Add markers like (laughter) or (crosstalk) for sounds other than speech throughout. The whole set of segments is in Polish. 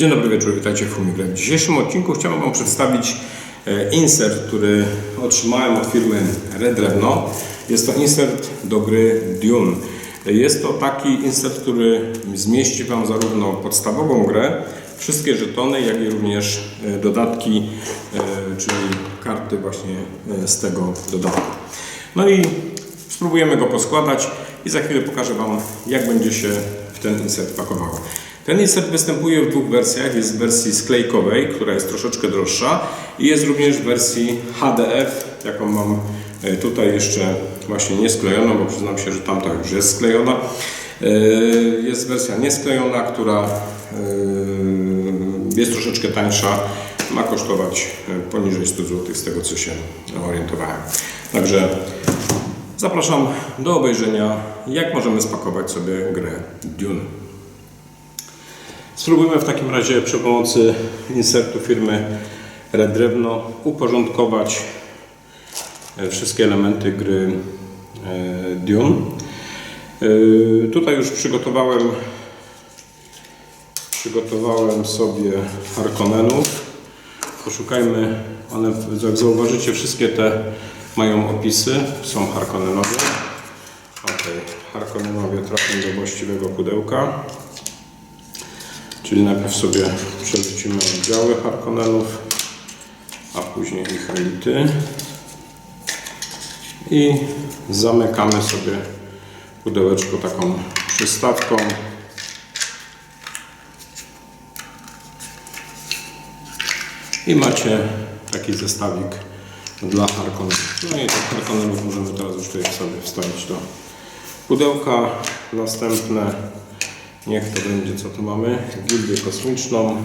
Dzień dobry wieczór, witajcie w Fumigle. W dzisiejszym odcinku chciałbym Wam przedstawić e, insert, który otrzymałem od firmy Red Drewno. Jest to insert do gry Dune. Jest to taki insert, który zmieści Wam zarówno podstawową grę, wszystkie żetony, jak i również e, dodatki, e, czyli karty właśnie z tego dodatku. No i spróbujemy go poskładać i za chwilę pokażę Wam, jak będzie się w ten insert pakowało. Ten insert występuje w dwóch wersjach. Jest w wersji sklejkowej, która jest troszeczkę droższa i jest również w wersji HDF, jaką mam e, tutaj jeszcze właśnie niesklejoną, bo przyznam się, że tamta już jest sklejona. E, Jest wersja niesklejona, która e, jest troszeczkę tańsza. Ma kosztować poniżej 100 zł, z tego co się orientowałem. Także zapraszam do obejrzenia, jak możemy spakować sobie grę Dune. Spróbujmy w takim razie przy pomocy insertu firmy Red Drewno uporządkować e, wszystkie elementy gry e, Dune. E, Tutaj już przygotowałem przygotowałem sobie Harkonnenów. Poszukajmy, one jak zauważycie wszystkie te mają opisy, są Harkonnenowie. Ok, Harkonnenowie trafią do właściwego pudełka. Czyli najpierw sobie przerzucimy oddziały Harkonnenów, a później ich elity. I zamykamy sobie pudełeczko taką przystawką. I macie taki zestawik dla Harkonnenów. No i tych Harkonnenów możemy teraz już tutaj sobie wstawić do pudełka. Następne Niech to będzie, co tu mamy? Gildię kosmiczną.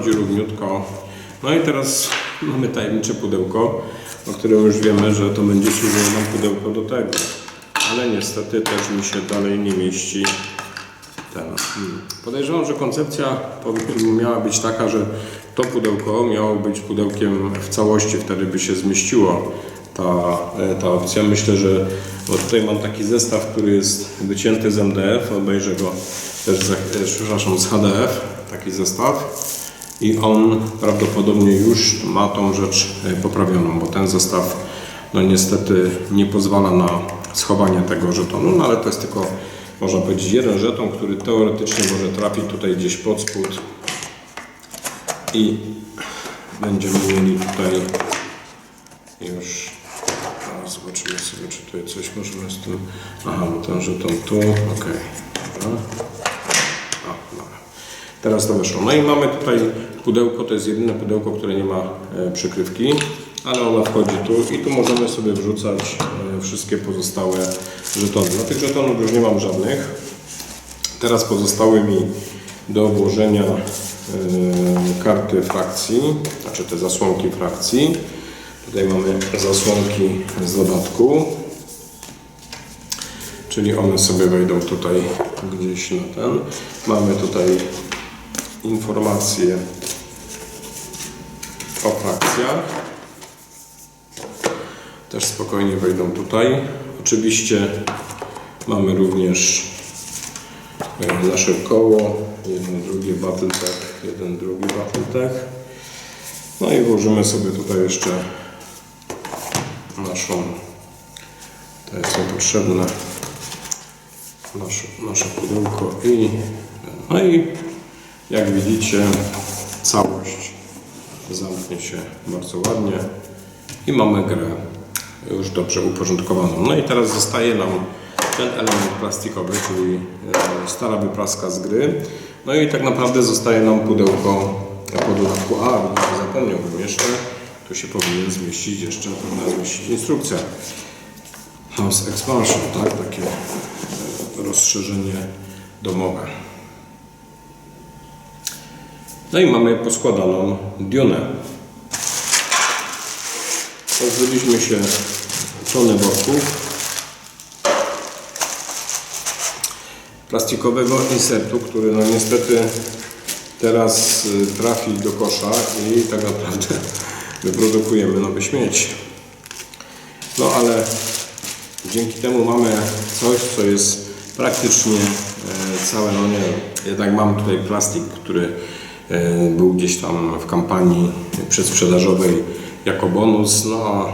I on wchodzi równiutko. No i teraz mamy tajemnicze pudełko, o którym już wiemy, że to będzie służyło nam pudełko do tego. Ale niestety też mi się dalej nie mieści ten. Hmm. Podejrzewam, że koncepcja miała być taka, że to pudełko miało być pudełkiem w całości, wtedy by się zmieściło ta, e, ta opcja. Myślę, że bo tutaj mam taki zestaw, który jest wycięty z MDF, obejrzę go też za, przepraszam, z HDF, taki zestaw i on prawdopodobnie już ma tą rzecz e, poprawioną, bo ten zestaw no niestety nie pozwala na schowanie tego żetonu, no ale to jest tylko można powiedzieć jeden żeton, który teoretycznie może trafić tutaj gdzieś pod spód i będziemy mieli tutaj już teraz zobaczymy sobie czy tutaj coś możemy z tym aha, ten żeton tu, ok. Teraz to weszło. No i mamy tutaj pudełko, to jest jedyne pudełko, które nie ma e, przykrywki, ale ona wchodzi tu i tu możemy sobie wrzucać e, wszystkie pozostałe żetony. No tych żetonów już nie mam żadnych. Teraz pozostały mi do włożenia e, karty frakcji, znaczy te zasłonki frakcji. Tutaj mamy zasłonki z dodatku, czyli one sobie wejdą tutaj gdzieś na ten. Mamy tutaj informacje o frakcjach. Też spokojnie wejdą tutaj. Oczywiście mamy również e, nasze koło, jeden, drugi Battletech, jeden, drugi Battletech. No i włożymy sobie tutaj jeszcze naszą, to są potrzebne nasze, nasze pudełko i no i jak widzicie całość zamknie się bardzo ładnie i mamy grę już dobrze uporządkowaną. No i teraz zostaje nam ten element plastikowy, czyli e, stara wypraska z gry. No i tak naprawdę zostaje nam pudełko po dodatku. A, zapomniałbym jeszcze, tu się powinien zmieścić jeszcze, powinna zmieścić instrukcja. House Expansion, tak? Takie e, rozszerzenie domowe. No i mamy poskładaną Dune. Pozbyliśmy się tony worków. Plastikowego insertu, który no niestety teraz y, trafi do kosza i tak naprawdę (laughs) wyprodukujemy nowe śmieci. No ale dzięki temu mamy coś, co jest praktycznie e, całe, no nie jednak mam tutaj plastik, który był gdzieś tam w kampanii przedsprzedażowej jako bonus, no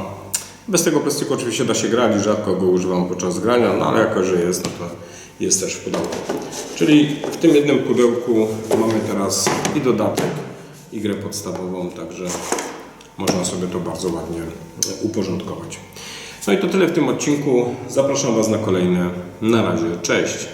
bez tego plastiku oczywiście da się grać, rzadko go używam podczas grania, no ale jako, że jest, no to jest też w pudełku. Czyli w tym jednym pudełku mamy teraz i dodatek, i grę podstawową, także można sobie to bardzo ładnie e, uporządkować. No i to tyle w tym odcinku. Zapraszam Was na kolejne. Na razie, cześć!